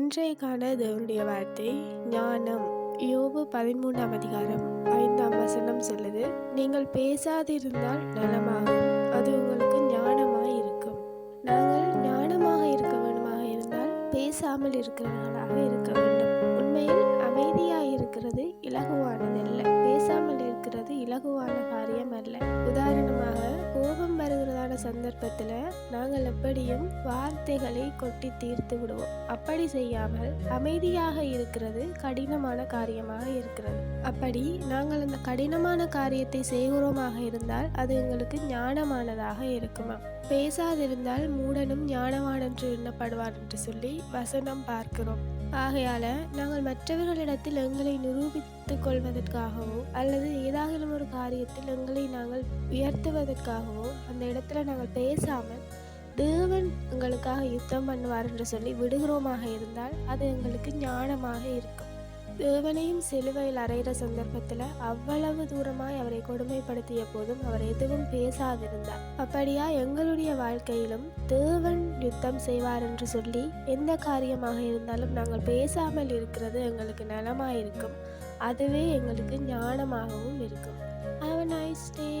இன்றைக்கான தேவனுடைய வார்த்தை ஞானம். யோபு பதிமூன்றாம் அதிகாரம் ஐந்தாம் வசனம் சொல்லுது நீங்கள் பேசாதிருந்தால் நலமாகும் அது உங்களுக்கு ஞானமாக இருக்கும். நாங்கள் ஞானமாக இருக்க வேண்டுமாக இருந்தால் பேசாமல் இருக்கிறவர்களாக இருக்க வேண்டும். உண்மையில் அமைதியாக இருக்கிறது இலகுவானதல்ல. பேசாமல் இருக்கிறது இலகுவான காரியம் சந்தர்ப்பத்தில் நாங்கள் எப்படியும் வார்த்தைகளை கொட்டி தீர்த்து விடுவோம். அப்படி செய்யாமல் அமைதியாக இருக்கிறது கடினமான காரியமாக இருக்கிறது. அப்படி நாங்கள் அந்த கடினமான காரியத்தை செய்கிறோமாக இருந்தால் அது எங்களுக்கு ஞானமானதாக இருக்குமா? பேசாதிருந்தால் மூடனும் ஞானவான் என்று எண்ணப்படுவார் என்று சொல்லி வசனம் பார்க்கிறோம். ஆகையால நாங்கள் மற்றவர்களிடத்தில் எங்களை நிரூபித்துக் கொள்வதற்காகவோ அல்லது ஏதாவது காரியத்தில் எங்களை நாங்கள் உயர்த்துவதற்காகவும் அந்த இடத்துல நாங்கள் பேசாமல் தேவன் எங்களுக்காக யுத்தம் பண்ணுவார் என்று சொல்லி விடுகிறோமாக இருந்தால் அது எங்களுக்கு ஞானமாக இருக்கும். தேவனையும் சிலுவையில் அறைகிற சந்தர்ப்பத்தில் அவ்வளவு தூரமாய் அவரை கொடுமைப்படுத்திய போதும் அவர் எதுவும் பேசாதிருந்தார். அப்படியா எங்களுடைய வாழ்க்கையிலும் தேவன் யுத்தம் செய்வார் என்று சொல்லி எந்த காரியமாக இருந்தாலும் நாங்கள் பேசாமல் இருக்கிறது எங்களுக்கு நலமாக இருக்கும் அதுவே எங்களுக்கு ஞானமாகவும் இருக்கும். stay.